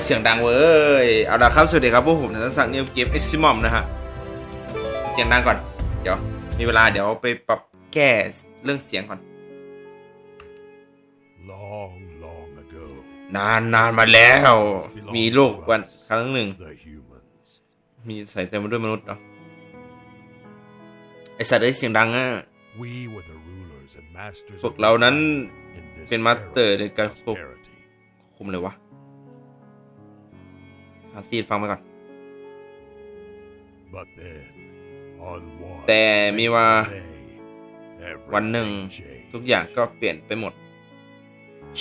โอ้ยเสียงดังเว้ย เอาละครับ สวัสดีครับพวกผมนันสักนิวเกมเอ็กซิมอมนะฮะ เสียงดังก่อน เดี๋ยว มีเวลาเดี๋ยวไปปรับแก้เรื่องเสียงก่อน Long, long ago, นานนานมาแล้ว มีโลกวันครั้งหนึ่ง the humans, มีใส่เต็มไปด้วยมนุษย์เนาะไอสัตว์เอ้ยเสียงดังอะ we were the rulers and masters พว of กเรานั้น society in this เป็นมาสเตอร์ era ใน of การควบ prosperity. คุมเลยวะ หาซีดฟังไปก่อน But then, on one แต่มีว่า day, วันหนึ่ง everything changed. ทุกอย่างก็เปลี่ยนไปหมด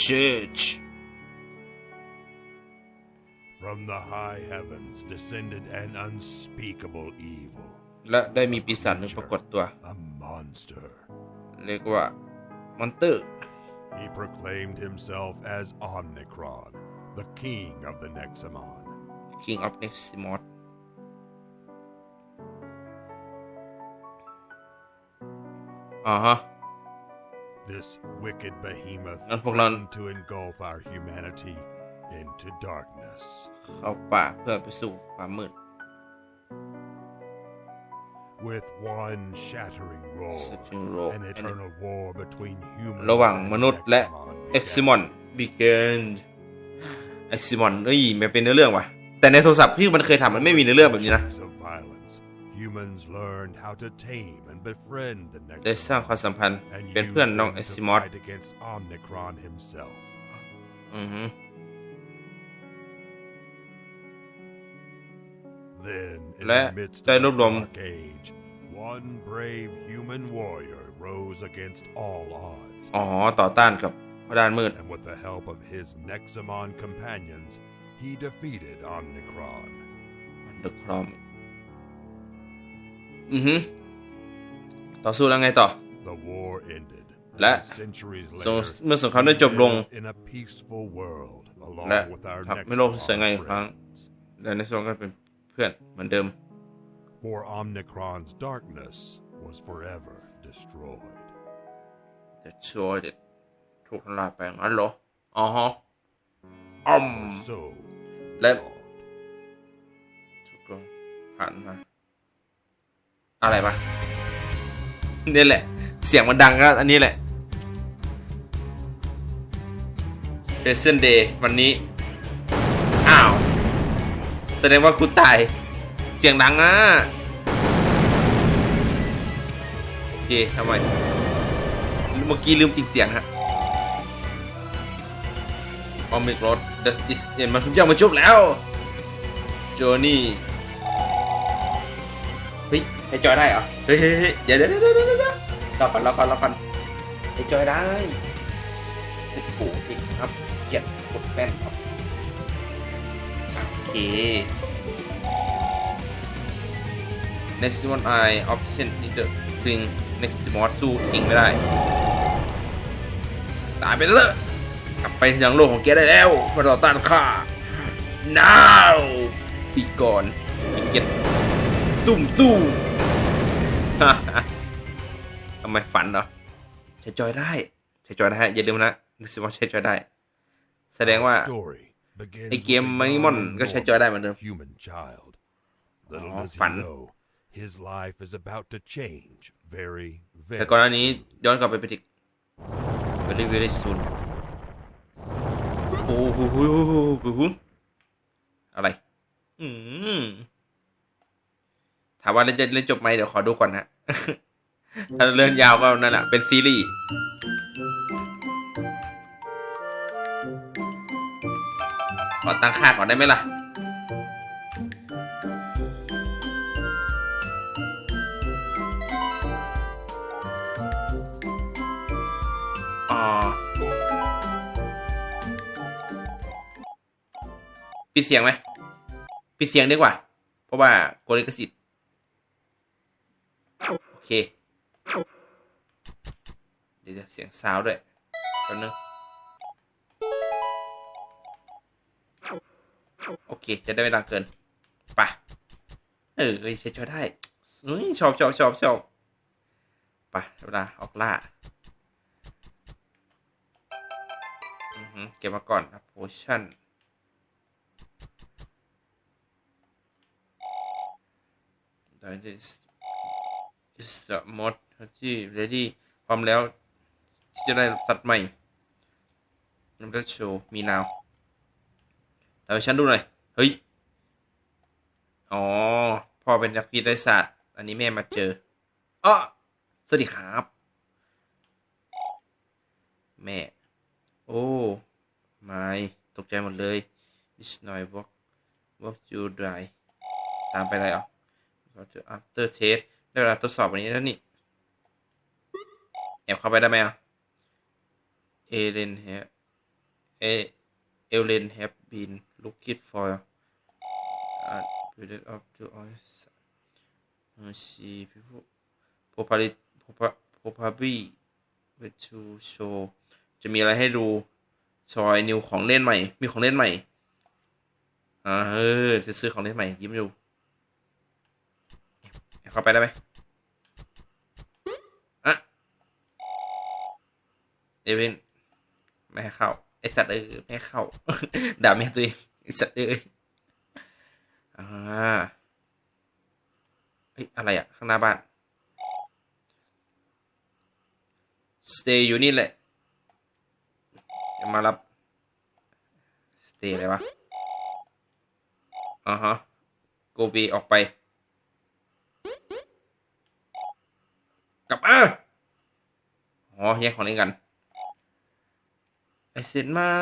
ชิช From the high heavens descended an unspeakable evil, และได้มีปีศาจหนึ่งปรากฏตัว a monster. เรียกว่ามอนเตอร์ He proclaimed himself as Omnicron, the king of the Nexamon. King of Neximoth อ่าฮะ This wicked behemoth Nan phúc lần. threatened to engulf our humanity into darkness. เข้าป่าเพื่อไปสู่ความมืด With one shattering roar, Shattering roar, an eternal war between humans ระหว่าง and มนุษย์และ Nexamon เอ็กซิมอนบิเกนเอ็กซิมอนเอ้ยมันเป็นเนื้อเรื่องว่ะ แต่ในโทรศัพท์ที่มันเคยทำมันไม่มีเนื้อเรื่องแบบนี้นะ Centuries of violence, humans learned how to tame and befriend the ได้สร้าง Nexamon ความสัมพันธ์ and เป็น use เพื่อนน้อง them เอ็ก to ซิมอส fight against Omnicron himself. อือฮึ Then, in และ the midst ได้ of รว the บรวม dark age, one brave human warrior rose against all odds, อ๋อ ต่อต้านกับพระด้านมืด and with the help of his Nexamon companions, he defeated Omnicron. เดอะครอมอือฮึต่อสู้แล้วไงต่อ The war ended. และ and centuries สง later, เมื่อสงครามได้จบลง in a peaceful world, และ along with our ทำให้โลกสวยงามอีกครั้ง friends. และในส่วนก็เป็นเพื่อนเหมือนเดิม For Omnicron's darkness was forever destroyed. แต่ชัวร์เด็ดถูกทำลายไปงั้นเหรอ อ๋อฮะอืม So, Let- thought. ถูกต้องผ่านมา อะไรปะนี่แหละ เสียงมันดังก็อันนี้แหละ Present Day วันนี้ อ้าว แสดงว่ากูตาย เสียงดังอะโอเคทำไมเมื่อกี้ลืมปิดเสียงฮะออมิกรถดัสอิสเอ็นมันทุกอย่างมันจบแล้วโจนี่เฮ้ยให้จอยได้เหรอเฮ้ยเฮ้ยเฮ้ยเดี๋ยวเดี๋ยวเดี๋ยวเดี๋ยวเดี๋ยวรอก่อนรอก่อนรอก่อนให้จอยได้สิบปูอีกครับเกียดกดแป้นครับโอเค next one I option in the ring next mod สู้ทิ้งไม่ได้ตายไปแล้ว กลับไปยังโลกของแกได้แล้วมาต่อต้านข้า now ปีก่อนอีกเก็ตตุ้มตู้ทำไมฝันเหรอใช้จอยได้ใช้จอยได้อย่าลืมนะนึกสิว่าใช้จอยได้ แสดงว่า Story begins ไอเกม with a มัน young มอนก็ใช้จอยได้เหมือนเดิม human child. Little Oh, does he fun. know, his life is about to change very, แต่ very ก่อนหน้านี้ soon. ย้อนกลับไปเป็นอีก very very soon โอ้โหอะไรอืมถามว่าเล่นจะเล่นจบไหมเดี๋ยวขอดูก่อนฮะถ้าเรื่องยาวก็นั่นแหละเป็นซีรีส์ขอตั้งค่าก่อนได้ไหมล่ะ ปิดเสียงไหมปิดเสียงดีกว่า เพราะว่าโกลิกสิทธิ์โอเค เดี๋ยวจะเสียงซาวด้วยแป๊บนึงโอเค จะได้ไม่ดังเกินปะเออเอ้ยใช้ช่วยได้เอ้ยชอบชอบชอบชอบไปเวลาออกล่าอือเก็บมาก่อนครับโพชั่น that is is the mod ที่ ready พร้อมแล้วที่จะได้สัตว์ใหม่นัมเบอร์โชว์มีนาวแต่ฉันดูหน่อย เฮ้ย อ๋อ พ่อเป็นนักวิทยาศาสตร์ อันนี้แม่มาเจออ๋อสวัสดีครับ แม่ โอ้ไม่ตกใจหมดเลย It's not work work you dry ตามไปเลยเหร อะก็จะ after test ได้เวลาทดสอบวันนี้แล้วนี่ แอบเข้าไปได้ไหมอะเอเลน have เอเอเลน have been looking for uh period of to us uh, she people probably probably with to show จะมีอะไรให้ดูชอยนิวของเล่นใหม่ มีของเล่นใหม่อ่าเออจะซื้อของเล่นใหม่ ยิ้มดูแอบ เข้าไปได้ไหมอะเอเวนไม่ให้เข้า ไอสัตว์เออไม่ให้เข้า ด่าแม่ตัวเองไอสัตว์เอออ่าเฮ้ยอะไรอะข้างหน้าบ้าน stay อยู่นี่แหละจะมารับ stay อะไรวะอ่าฮะ go be ออกไป กับมาอ๋อแย่งของเล่นกันไอเซนไม่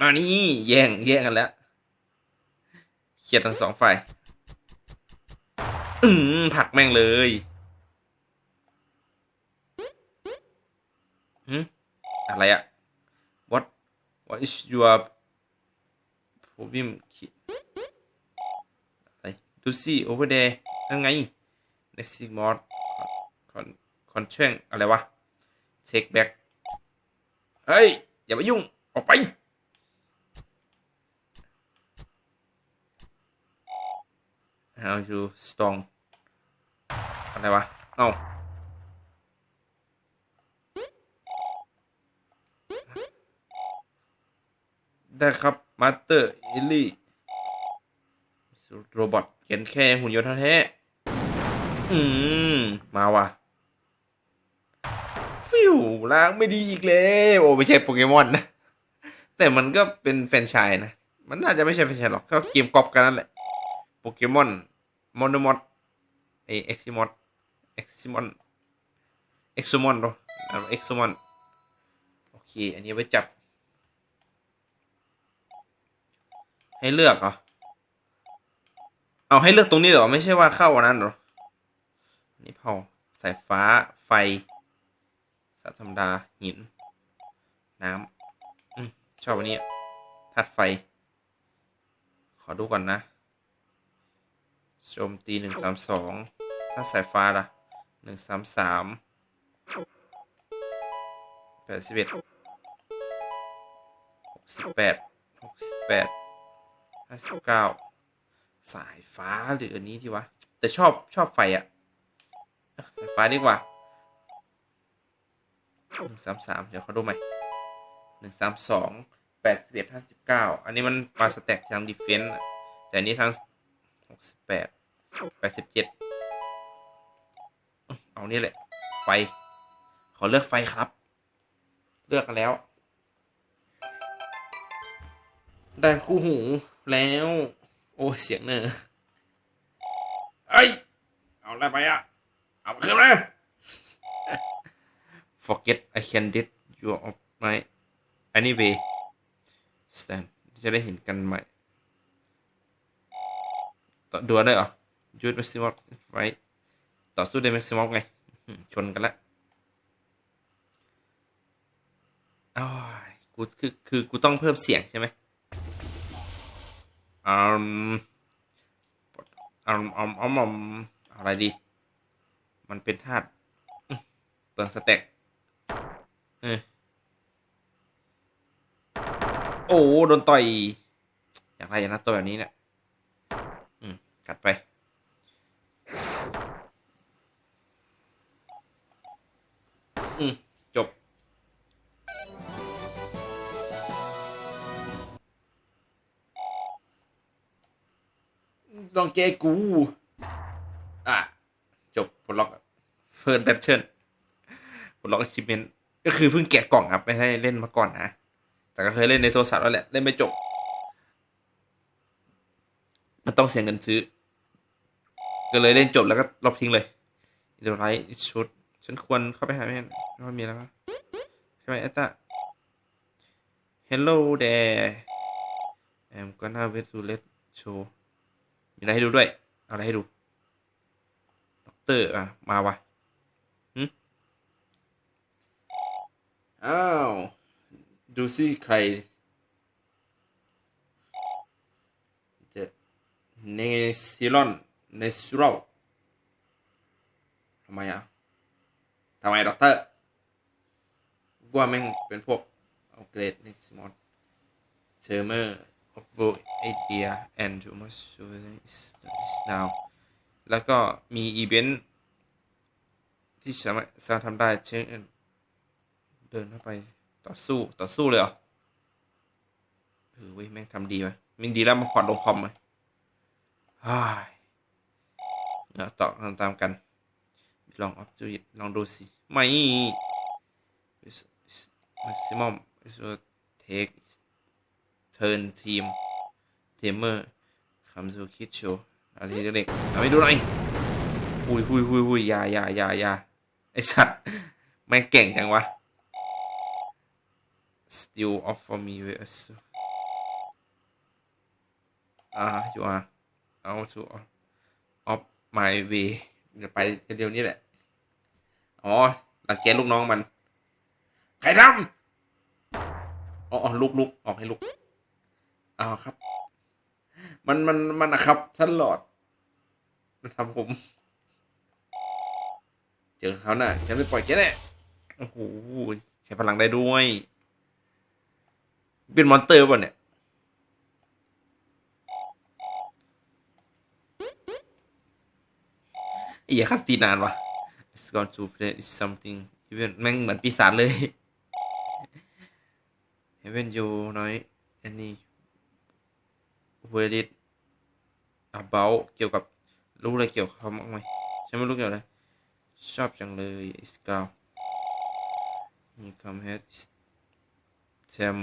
มานี่แย่งแย่งกันแล้วเครียดทั้งสองฝ่ายอืมผักแม่งเลยหืมอะไรอะ what what is your problem อะไรดูสิ over there ยังไง next mod คอนคอนเช่งอะไรวะ take back เฮ้ย อย่ามายุ่ง ออกไป how you strong อะไรวะ เอาได้ครับมาสเตอร์อิลลี่โรบอทเขียนแค่หุ่นยนต์แท้ๆอืม มาว่ะ วล้างไม่ดีอีกแล้วโอ้ไม่ใช่โปเกมอนนะแต่มันก็เป็นแฟนชายนะ มันน่าจะไม่ใช่แฟนชายหรอกก็เกมกอบกันนั่นแหละโปเกมอนมอนมอดไอเอ็กซิมอนเอ็กซิมอนเอ็กซูมอนหรอเอ็กซูมอนโอเค อันนี้ไว้จับ ให้เลือกเหรอเอาให้เลือกตรงนี้เหรอ ไม่ใช่ว่าเข้าอันนั้นหรอ นี่เผาสายฟ้าไฟ สัตว์ธรรมดา หิน น้ำอชอบอันนี้ธาตุไฟ ขอดูก่อนนะโจมตีหนึ่งสามสองถ้าสายฟ้าล่ะหนึ่งสามสามแปดสิบเอ็ดหกสิบแปดหกสิบแปดห้าสิบเก้าสายฟ้าหรืออันนี้ดีวะ แต่ชอบชอบไฟอะอะสายฟ้าดีกว่า หนึ่งสามสามเดี๋ยวเขาดูใหม่หนึ่งสามสองแปดสิบเอ็ดห้าสิบเก้าอันนี้มันมาสแต็กทางดีเฟนต์แต่อันนี้ทางหกสิบแปดแปดสิบเจ็ดเอานี่แหละ ไฟ ขอเลือกไฟครับ เลือกกันแล้ว ได้คู่หูแล้ว โอ้เสียงเนอเอ้ย เอาอะไรไปอะเอามาคืนมา forget I can did you of my anyway stand จะได้เห็นกันใหม่ต่อดวลได้เหรอยูดแม็กซิมอมไว้ต่อสู้ได้แม็กซิมอมไง ชนกันละอ้ายกูคือคือกูต้องเพิ่มเสียงใช่ไหมอืมอืมอืมอืมอืมอะไรดี มันเป็นธาตุเปลืองสเต็ก เออโอ้โดนต่อยอยางไรอย่างนั้นตัวแบบนี้เนี่ยอืมกัดไป อืมจบ ลองเจอกูปลดล็อกเฟิร์นแบทเทิลปลดล็อกชิปเมน ก็คือเพิ่งแกะกล่องครับ ไม่ได้เล่นมาก่อนนะ แต่ก็เคยเล่นในโทรศัพท์แล้วแหละ เล่นไม่จบ มันต้องเสียเงินซื้อ ก็เลยเล่นจบแล้วก็ลบทิ้งเลยเดี๋ยวไรชุด ฉันควรเข้าไปหาแม่ว่ามีแล้วใช่ไหมอาจารย์ Hello there I'm gonna wait to let show มีอะไรให้ดูด้วย เอาอะไรให้ดูด็อกเตอร์อะ มาวะ อ้าว ดูสิใครเจะเนซิลอนเนซิโรทำไมอะทำไมด็อกเตอร์กว่าแม่งเป็นพวกเอาเกรดเนซิมอนเชอร์เมอร์ of vote idea and too much is now แล้วก็มีอีเวนต์ที่สามารถสามารถทำได้เช่น เดินเข้าไปต่อสู้ต่อสู้เลยเหรอเออเว้ยแม่งทำดีไหมมินดีแล้วมาพอร์ตลงคอมไหมฮ่ายแล้วต่อตามกัน ลองออฟจูดลองดูสิ ไม่ maximum is will take turn team tamer come to kid show อะไรเด็กๆเอาไปดูหน่อยหุยหุยหุยหุยยายายายาไอสัตว์แม่งเก่งจังวะ still offer me with ah you are out to off my way เดี๋ยวไปเดี๋ยวนี้แหละ อ๋อหลังแกลูกน้องมัน ใครทำอ๋อลุกลุกออกให้ลุกอ้าวครับ มันมันมันนะครับท่านหลอด มันทำผม เจอเขาน่ะฉันไม่ปล่อยแกแน่โอ้โหใช้พลังได้ด้วย เป็นมอนเตอร์ป่ะเนี่ยไอ้เหี้ยคัดตีนานวะ It's gone to play is something even แม่งเหมือนปีศาจเลย Haven't you know any word it about เกี่ยวกับรู้อะไรเกี่ยวกับเขาบ้างไหมฉันไม่รู้เกี่ยวอะไรชอบจังเลย is girl you come here is tem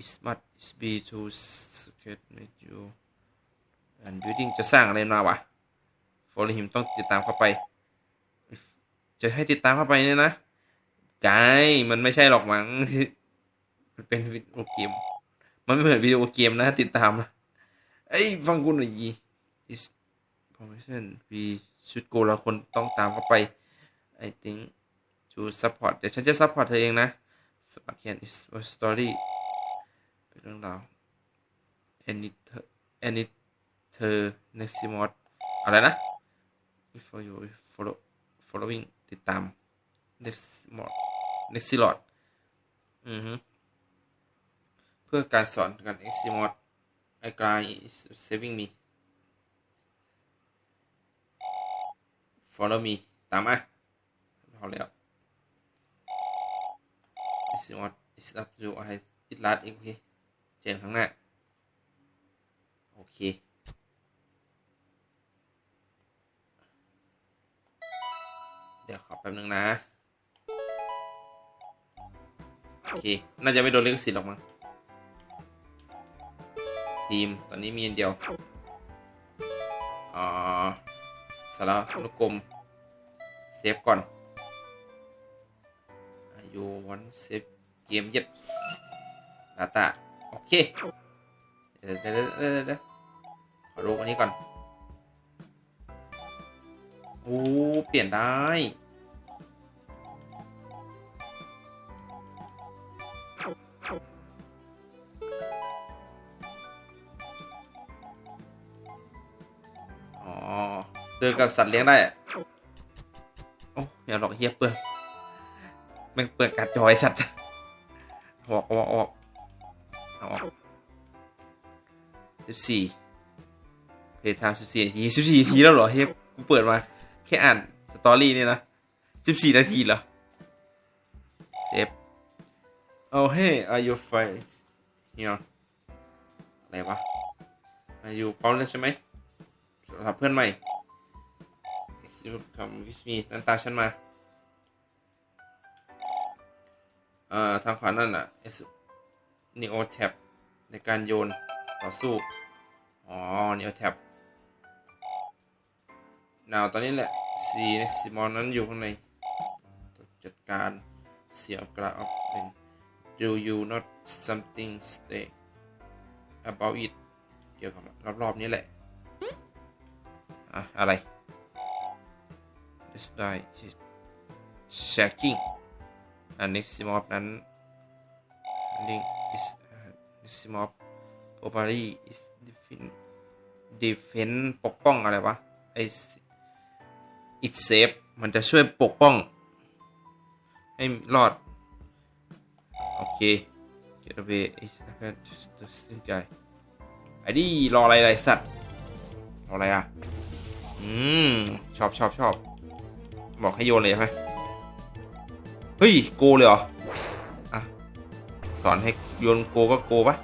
is smart is be to skate with you and building จะสร้างอะไรมาวะ follow him ต้องติดตามเข้าไป จะให้ติดตามเข้าไปเนี่ยนะกายมันไม่ใช่หรอกมั้งมันเป็นวิดีโอเกม มันไม่เหมือนวิดีโอเกมนะ ติดตามนะเอ้ยฟังกูหน่อยี is permission we should go เราคนต้องตามเข้าไป I think to support เดี๋ยวฉันจะ support เธอเองนะ Smart can is a story เป็นเรื่องราว any any เธอ next mod อะไรนะ before you follow following ติดตาม next mod next lot อือฮึเพื่อการสอนการ next mod I guy is saving me follow me ตามมาพอแล้ว next mod is up to I it last โอ เจนข้างหน้า โอเค เดี๋ยวขอแป๊บนึงนะ โอเค น่าจะไม่โดนลิขสิทธิ์หรอกมั้ง ทีม ตอนนี้มีอันเดียวอ่าสาระนุกรม เซฟก่อนอายุวันเซฟเกมเย็ดดาตา โอเค เดี๋ยวเดี๋ยวเดี๋ยวเดี๋ยวขอดูอันนี้ก่อน โอ้ เปลี่ยนได้ อ๋อเจอกับสัตว์เลี้ยงได้อะโอ้อย่าหลอกเฮียเปลืองแม่งเปลืองการจอยสัตว์ออกออกออก เอาออกสิบสี่เพจทม์สิบสี่นาทีสิบสี่นาทีแล้วเหรอเฮียกูเปิดมา แค่อ่านสตอรี่เนี่ยนะสิบสี่นาทีเหรอเซฟโอ้เฮ้ are you fine here อะไรวะ are you พร้อมแล้วใช่ไหมสำหรับเพื่อนใหม่คำวิสมีนั่นตาฉันมา เอ่อ ทางขวานั่นน่ะ Neo Tab ในการโยนต่อสู้ อ๋อ Neo Tab นาวตอนนี้แหละซีซิมอนนั้นอยู่ข้างใน จัดการเสียงกระอับเป็น Do you not something stay about it เกี่ยวกับรอบๆนี้แหละ อะอะไร This die shaking อัน Neximov นั้น link is Neximov property is defend defend ปกป้องอะไรวะไอ it save มันจะช่วยปกป้อง ให้รอด โอเค get away is the same guy ไอ้ดิรออะไรไรสัตว์ รออะไรอะ อืม ชอบชอบชอบ บอกให้โยนเลยไหมเฮ้ย โกเลยเหรออะ สอนให้โยนโกก็โกปะ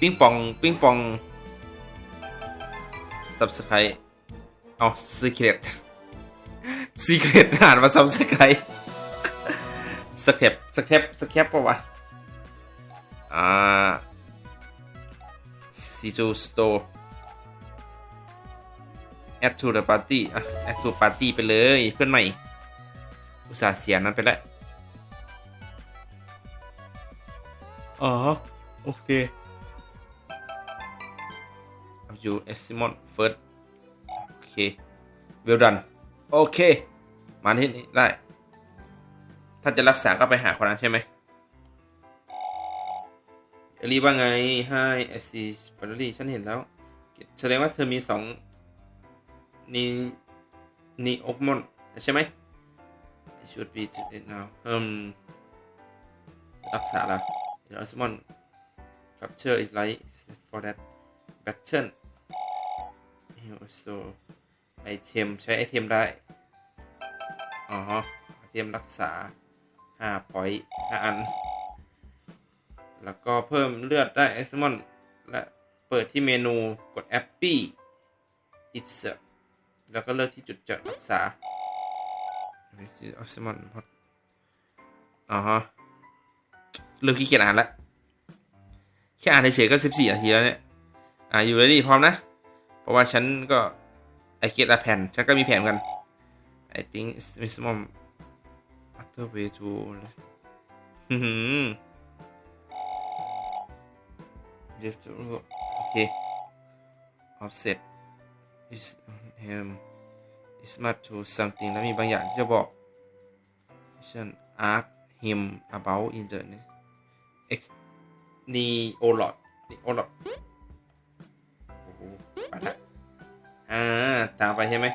ปิ้งปองปิ้งปอง subscribe เอา secret secret อ่านมา subscribe สแคปสแคปสแคปปะวะอ่าซีจูสโต add to the party อะ add to party ไปเลยเพื่อนใหม่ อุตส่าห์เสียนั้นไปแล้ว อ๋อ โอเคเอาอยู่ e s i m o n first โอเค well done โอเค มาที่นี่ได้ ถ้าจะรักษาก็ไปหาคนนั้นใช่ไหมเอลีว่าไง Hi I see s p a r r y ฉันเห็นแล้ว แสดงว่าเธอมีสอง นี่นี่อกมอนใช่ไหม I should be it now เอิ่มรักษาละเดี๋ยวสมอน capture is like for that battle also ไอเทมใช้ไอเทมได้ อ๋อไอเทมรักษา5 point 5อัน แล้วก็เพิ่มเลือดได้ไอซมอน และเปิดที่เมนูกดแอปปี้ it's แล้วก็เลือกที่จุดจะรักษาไอซมอนพอดอ๋อฮะเริ่มขี้เกียจอ่านละแค่อ่านเฉยๆก็ 14 นาทีแล้วเนี่ย อ่าอยู่เลยดิพร้อมนะ เพราะว่าฉันก็ไอเกียรแผ่นฉันก็มีแผนกัน I think it's maximum other way to อืมเดี๋ยวจะรู้โอเค offset is him is must to something แล้วมีบางอย่างที่จะบอกฉัน ask him about internet x neolot neolot โอ้โหไปละอ่า ตามไปใช่ไหม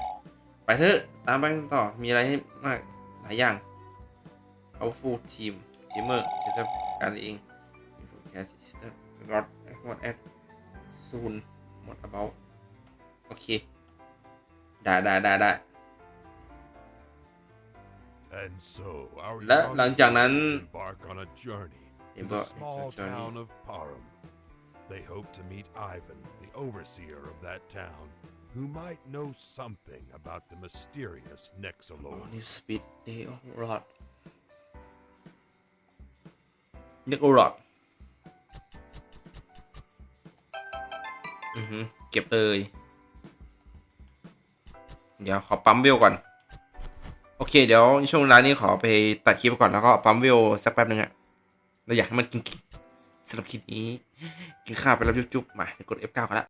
ไปเถอะ ตามไปต่อ มีอะไรให้มากหลายอย่างเอาฟูลทีมทีมเมอร์จะจัดการเอง Forecast is the not what at soon what about โอเค ได้ได้ And so our และ young หลังจากนั้น heroes embark on a journey to the Embark- small journey. town of Parum. They hope to meet Ivan, the overseer of that town, who might know something about the mysterious Nexalord. Need speed day of rod นึกรอดอือฮึเก็บเลย เดี๋ยวขอปั๊มวิวก่อน โอเค เดี๋ยวช่วงเวลานี้ขอไปตัดคลิปก่อนแล้วก็ปั๊มวิวสักแป๊บนึงอะเราอยากให้มันกินสำหรับคลิปนี้ กินข้าวไปแล้วจุ๊บๆมากด F9 กันละ